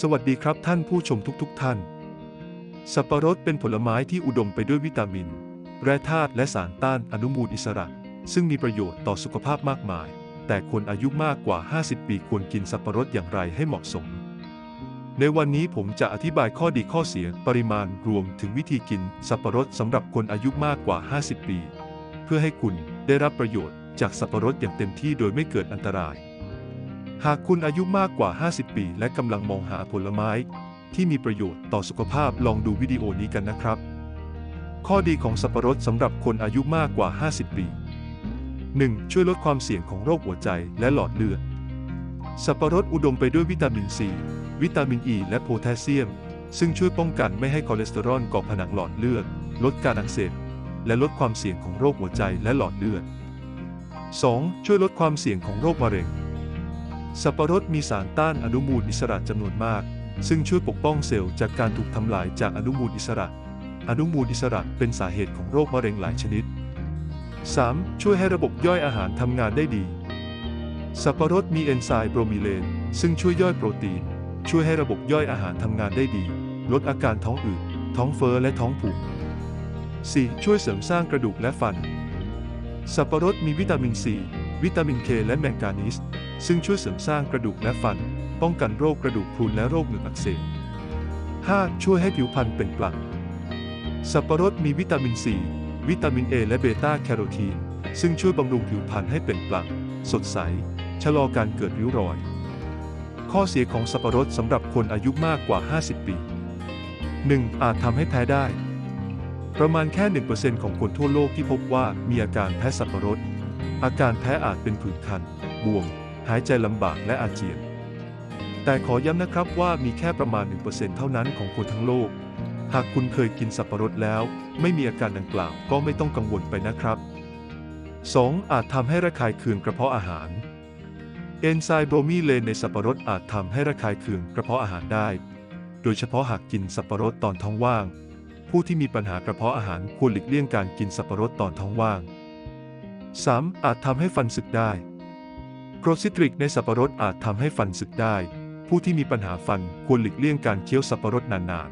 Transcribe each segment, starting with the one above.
สวัสดีครับท่านผู้ชมทุกๆทท่าน สับปะรดเป็นผลไม้ที่อุดมไปด้วยวิตามิน แร่ธาตุและสารต้านอนุมูลอิสระ ซึ่งมีประโยชน์ต่อสุขภาพมากมาย แต่คนอายุมากกว่า 50 ปีควรกินสับปะรดอย่างไรให้เหมาะสม ในวันนี้ผมจะอธิบายข้อดีข้อเสียปริมาณรวมถึงวิธีกินสับปะรดสำหรับคนอายุมากกว่า 50 ปี เพื่อให้คุณได้รับประโยชน์จากสับปะรดอย่างเต็มที่โดยไม่เกิดอันตราย หากคุณอายุมากกว่า 50 ปี และกำลังมองหาผลไม้ ที่มีประโยชน์ต่อสุขภาพลองดูวิดีโอนี้กันนะครับ ข้อดีของสับปะรดสำหรับคนอายุมากกว่า 50 ปี 1. ช่วยลดความเสี่ยงของโรคหัวใจและหลอดเลือด สับปะรดอุดมไปด้วยวิตามินซี วิตามินอ e ีและโพแทสเซียม ซึ่งช่วยป้องกันไม่ให้คอเลสเตอรอลก่อผนังหลอดเลือด ลดการอักเสบ และลดความเสี่ยงของโรคหัวใจและหลอดเลือด 2. ช่วยลดความเสี่ยงของโรคมะเร็ง สับปะรดมีสารต้านอนุมูลอิสระจำนวนมาก ซึ่งช่วยปกป้องเซลล์จากการถูกทำลายจากอนุมูลอิสระ อนุมูลอิสระเป็นสาเหตุของโรคมะเร็งหลายชนิด 3. ช่วยให้ระบบย่อยอาหารทำงานได้ดี สับปะรดมีเอนไซม์โบรมิเลน ซึ่งช่วยย่อยโปรตีน ช่วยให้ระบบย่อยอาหารทำงานได้ดี ลดอาการท้องอืด ท้องเฟ้อและท้องผูก 4. ช่วยเสริมสร้างกระดูกและฟัน สับปะรดมีวิตามินซี วิตามินเคและแมงกานีสซึ่งช่วยเสริมสร้างกระดูกและฟัน ป้องกันโรคกระดูกพรุนและโรคเหงือกอักเสบ 5. ช่วยให้ผิวพรรณเปล่งปลั่ง สับปะรดมีวิตามินซีวิตามินเอและเบต้าแคโรทีน ซึ่งช่วยบำรุงผิวพรรณให้เปล่งปลั่ง สดใส ชะลอการเกิดริ้วรอย ข้อเสียของสับปะรดสำหรับคนอายุมากกว่า 50 ปี 1. อาจทำให้แพ้ได้ ประมาณแค่ 1%ของคนทั่วโลกที่พบว่ามีอาการแพ้สับปะรด อาการแพ้อาจเป็นผื่นคัน บวม หายใจลำบากและอาเจียน แต่ขอย้ำนะครับว่ามีแค่ประมาณ 1%เท่านั้นของคนทั้งโลก หากคุณเคยกินสับปะรดแล้ว ไม่มีอาการดังกล่าวก็ไม่ต้องกังวลไปนะครับ 2. อาจทำให้ระคายเคืองกระเพาะอาหาร เอนไซม์โบรมีเลนในสับปะรดอาจทำให้ระคายเคืองกระเพาะอาหารได้ โดยเฉพาะหากกินสับปะรดตอนท้องว่าง ผู้ที่มีปัญหากระเพาะอาหารควรหลีกเลี่ยงการกินสับปะรดตอนท้องว่าง 3. อาจทำให้ฟันสึกได้โกรซิตริกในสับปะรดอาจทำให้ฟันสึกได้ ผู้ที่มีปัญหาฟันควรหลีกเลี่ยงการเคี้ยวสับปะรดนาน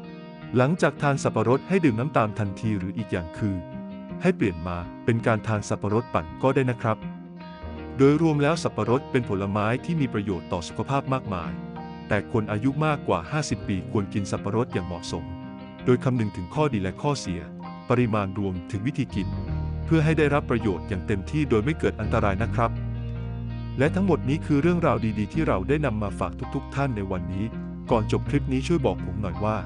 ๆ หลังจากทานสับปะรดให้ดื่มน้ำตาลทันทีหรืออีกอย่างคือ ให้เปลี่ยนมาเป็นการทานสับปะรดปั่นก็ได้นะครับ โดยรวมแล้วสับปะรดเป็นผลไม้ที่มีประโยชน์ต่อสุขภาพมากมาย แต่คนอายุมากกว่า 50 ปีควรกินสับปะรดอย่างเหมาะสม โดยคำนึงถึงข้อดีและข้อเสีย ปริมาณรวมถึงวิธีกิน เพื่อให้ได้รับประโยชน์อย่างเต็มที่โดยไม่เกิดอันตรายนะครับ และทั้งหมดนี้คือเรื่องราวดีๆ ที่เราได้นำมาฝากทุกๆ ท่านในวันนี้ ก่อนจบคลิปนี้ช่วยบอกผมหน่อยว่า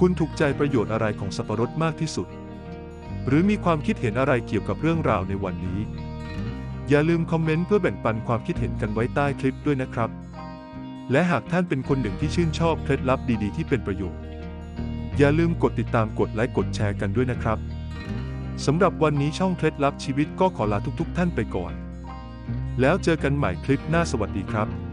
คุณถูกใจประโยชน์อะไรของสับปะรดมากที่สุด หรือมีความคิดเห็นอะไรเกี่ยวกับเรื่องราวในวันนี้ อย่าลืมคอมเมนต์เพื่อแบ่งปันความคิดเห็นกันไว้ใต้คลิปด้วยนะครับ และหากท่านเป็นคนหนึ่งที่ชื่นชอบเคล็ดลับดีๆ ที่เป็นประโยชน์ อย่าลืมกดติดตามกดไลค์กดแชร์กันด้วยนะครับ สำหรับวันนี้ช่องเคล็ดลับชีวิตก็ขอลาทุกๆท่านไปก่อน แล้วเจอกันใหม่คลิปหน้าสวัสดีครับ